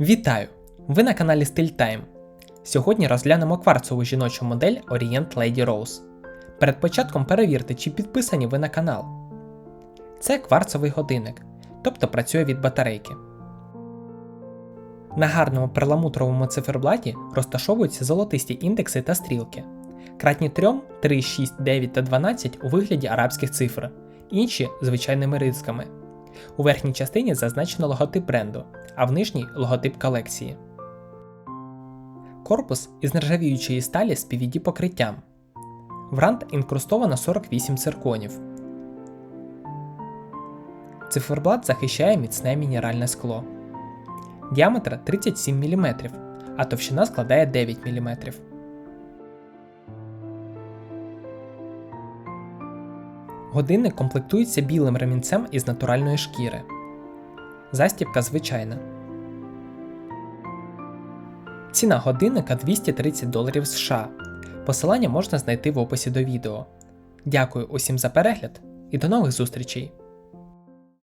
Вітаю! Ви на каналі Style Time. Сьогодні розглянемо кварцову жіночу модель Orient Lady Rose. Перед початком перевірте, чи підписані ви на канал. Це кварцовий годинник, тобто працює від батарейки. На гарному перламутровому циферблаті розташовуються золотисті індекси та стрілки. Кратні 3, 3, 6, 9 та 12 у вигляді арабських цифр, інші звичайними рисками. У верхній частині зазначено логотип бренду, а в нижній логотип колекції. Корпус із нержавіючої сталі з PVD покриттям. В рант інкрустовано 48 цирконів. Циферблат захищає міцне мінеральне скло. Діаметр 37 мм, а товщина складає 9 мм. Годинник комплектується білим ремінцем із натуральної шкіри. Застібка звичайна. Ціна годинника 230 доларів США. Посилання можна знайти в описі до відео. Дякую усім за перегляд і до нових зустрічей!